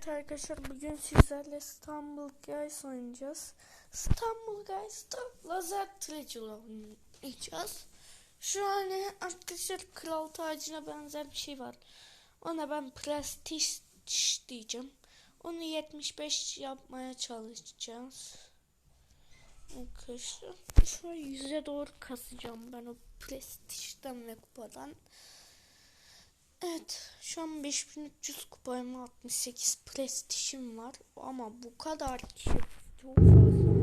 Evet arkadaşlar bugün sizlerle İstanbul Guys oynayacağız. İstanbul Guys'ta lazer treasure oynayacağız. Şu an arkadaşlar kral tacına benzer bir şey var. Ona ben prestige diyeceğim. Onu 75 yapmaya çalışacağız. Arkadaşlar şöyle yüze doğru kasacağım ben o prestijden ve kupadan. Evet şu an 5300 kupayım 68 prestijim var ama bu kadar ki çok fazla.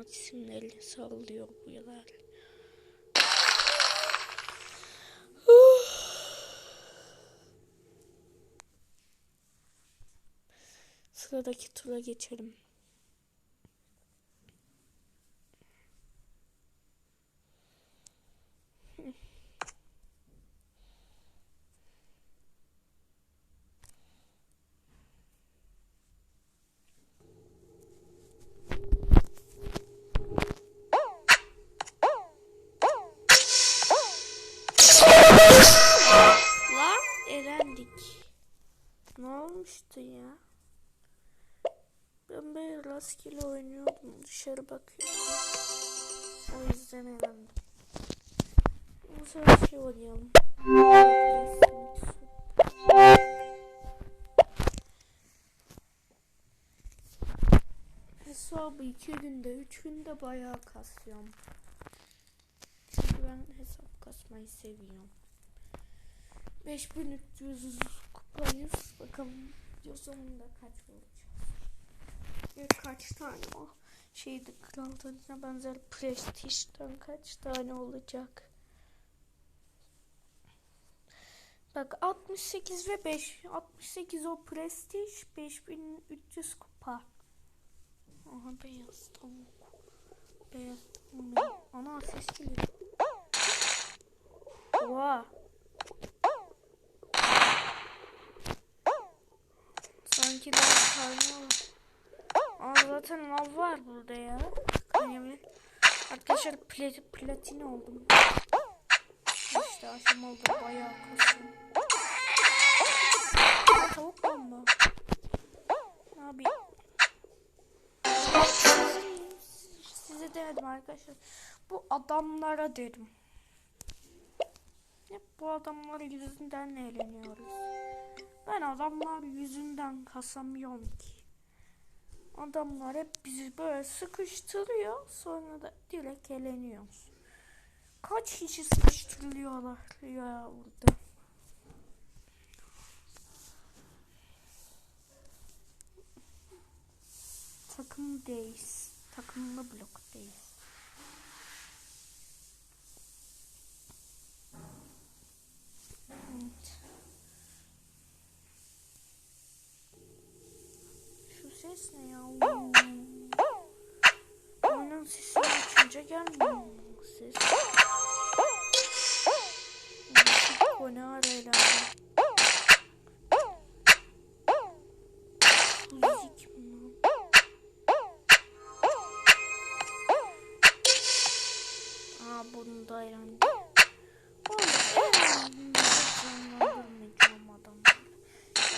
Adamlar isimlerini sallıyor bu yıllar. Sıradaki tura geçelim. Elendik. Ne olmuştu ya? Ben böyle rastgele oynuyordum. Dışarı bakıyordum. O yüzden elendim. Bu sefer şey oynayalım. Hesabı iki günde, üç günde bayağı kasıyorum. Çünkü ben hesap kasmayı seviyorum. 5300 kupayız. Bakalım video sonunda kaç olacağız. Ve kaç tane o şeydi krallarına benzer prestijden kaç tane olacak. Bak 68 ve 5. 68 o prestij 5300 kupa. Aha beyaz tavuk. Beyaz tavuk. Ana ses geliyor. Oha. Sanki daha karnı var. Aa zaten lav var burada ya. Kanyemi. Arkadaşlar plat platin oldum. İşte aşım oldu bayağı kasım. Aa, tavuk bomba. Abi. Size demedim arkadaşlar. Bu adamlara derim. Hep bu adamlar yüzünden eğleniyoruz. Ben adamlar yüzünden kasamıyorum ki. Adamlar hep bizi böyle sıkıştırıyor. Sonra da direkt eğleniyoruz. Kaç kişi sıkıştırılıyorlar ya burada. Takımdayız. Takımlı bloktayız. Evet. Şu ses ne ya? Oyunun sesini açınca gelmiyor ses? Bu ne ara? Müzik mi? Aa bunu da yani. Oğlum en canlandırmayacağım adamları.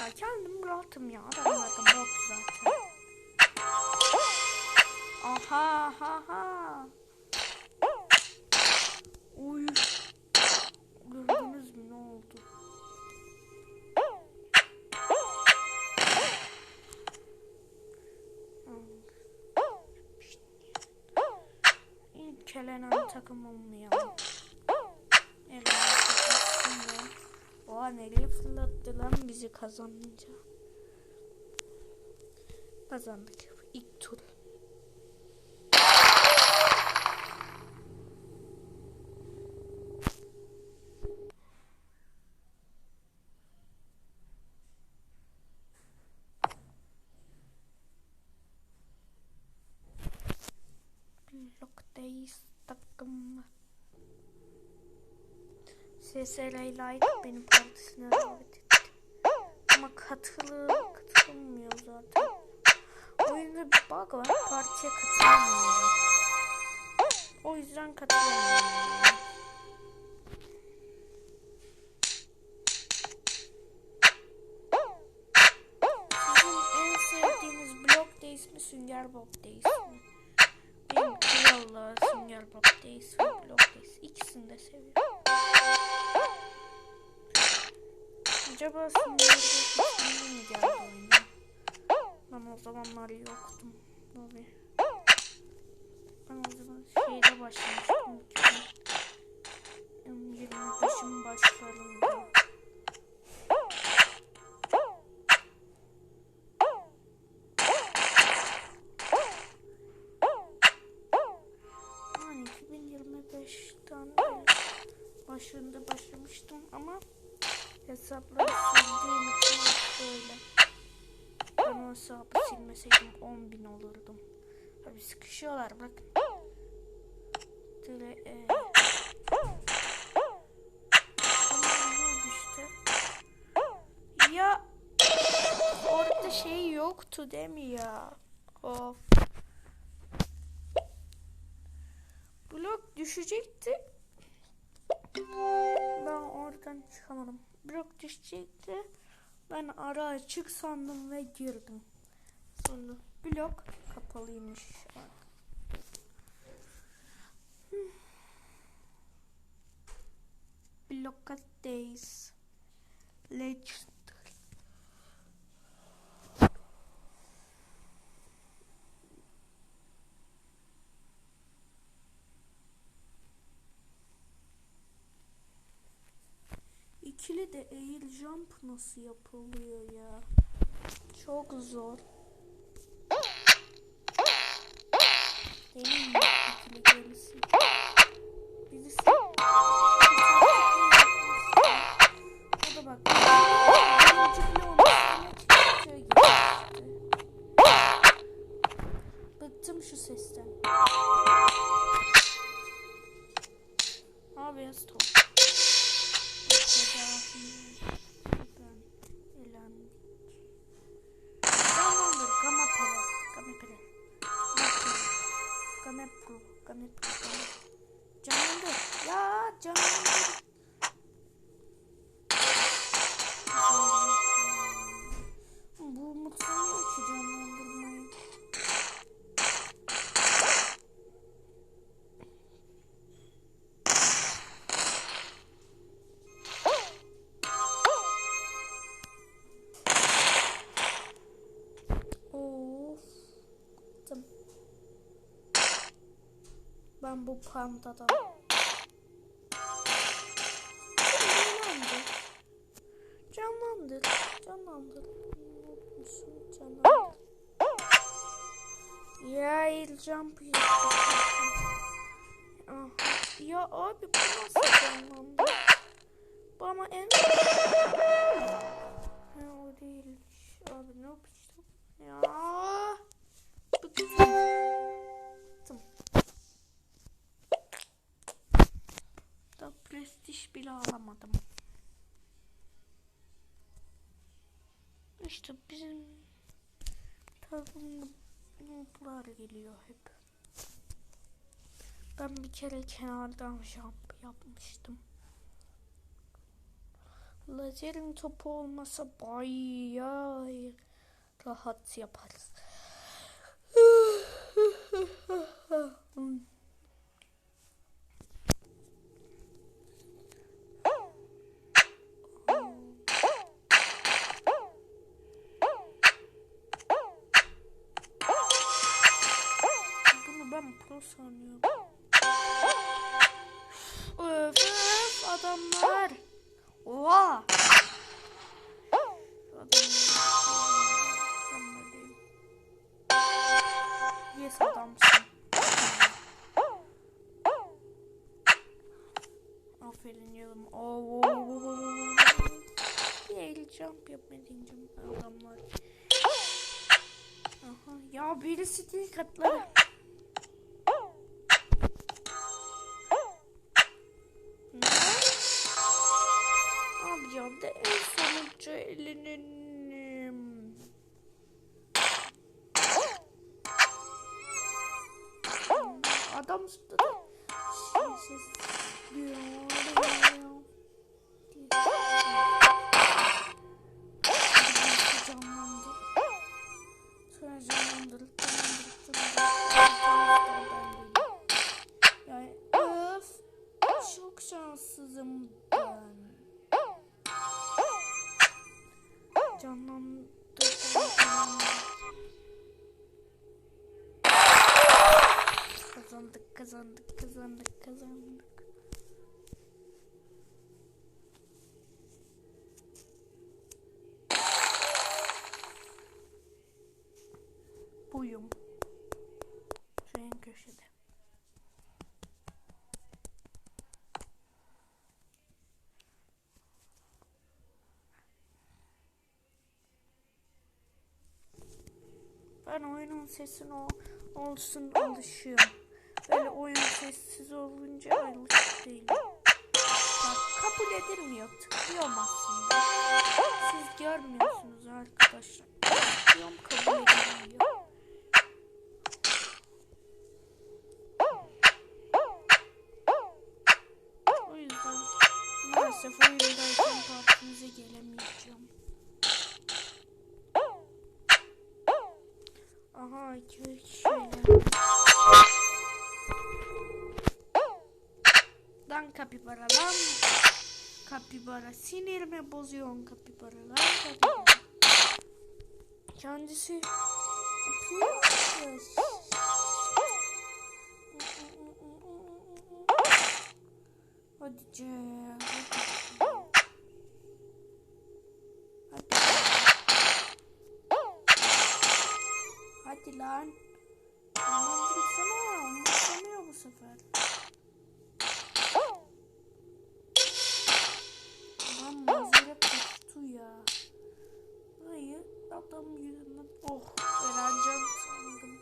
Ya kendim rahatım ya. Adamlar da bot zaten. Aha ha ha. Uy. Gördünüz mü ne oldu? İlk elenen takım olmayalım. Elenen takım Oha nereye fırlattı lan bizi kazanınca. Kazandık. İlk tur. SSR Light benim partisine davet etti. Ama katılır, katılmıyor zaten. Oyunda bir bug var. Partiye katılamıyor. O yüzden katılamıyorum. Sizin en sevdiğiniz blok değiş mi Sünger Bob değiş mi? Benim Kral'la Sünger Bob değiş ve blok değiş. İkisini de seviyorum. Acaba ismini mi geldi oyuna? Ben o zamanlar yoktum. Tabii. Ben o zaman şeyde başlamıştım. 25'in başlarında. Hesapları sildiğim için böyle. Ben o hesabı silmeseydim 10.000 olurdum. Tabi sıkışıyorlar bakın. Tele, e. İşte. Ya orada şey yoktu değil mi ya? Of. Blok düşecekti. Ben oradan çıkamadım. Blok düşecekti. Ben ara açık sandım ve girdim. Sonra blok kapalıymış. Blockades. Legend. İkili de air jump nasıl yapılıyor ya? Çok zor. Mi ikili gerisi? Canlandır. Ya canlandır. Ben bu pandadan. Canlandır. Canlandır. Canlandır. Canlandır. Ya el jump. Ya abi bu nasıl canlandı? Bu ama en... Ha, o değilmiş. Abi ne yapacağım? Ya. Nooblar geliyor hep. Ben bir kere kenardan jump yapmıştım. Lazerin topu olmasa bayağı rahat yaparız. sanıyorum. Öf, öf adamlar. Oha. Adamlar. Yes adamsın. Aferin yavrum. Oo. Bir el jump deneyeceğim adamlar. Aha. Ya birisi değil katları. Adam zıpladı. Sonra canlandırıp canlandırıp canlandırıp çok şanssızım ben. Canlandı. canlandı. Kazandık kazandık kazandık. Buyum. Şu en köşede. Ben oyunun sesine o- olsun alışıyorum. Böyle oyun sessiz olunca alışık değilim. Bak, kabul edilmiyor. Tıklıyorum aslında. Siz görmüyorsunuz arkadaşlar. Tıklıyorum kabul edilmiyor. O yüzden maalesef oyundayken partimize gelemeyeceğim. Aha iki şeyler. Lan kapibara sinirimi bozuyorsun kapibara lan kapibara. Kendisi yapıyormuş. Hadi C. Hadi. Hadi lan. Anlamdırsana. Anlamıyor bu sefer. Adam yüzünden. Oh öğreneceğim sandım.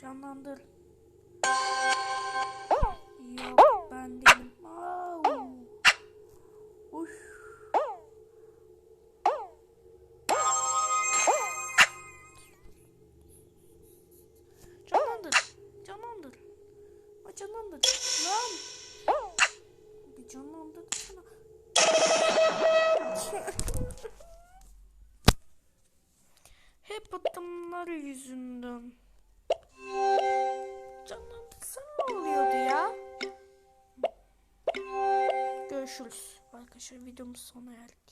Canlandır. Yok ben değilim. Au. Uş. Canlandır. Canlandır. Canlandır. Adamlar yüzünden. Canlandırsan ne oluyordu ya? Görüşürüz. Arkadaşlar videomuz sona erdi.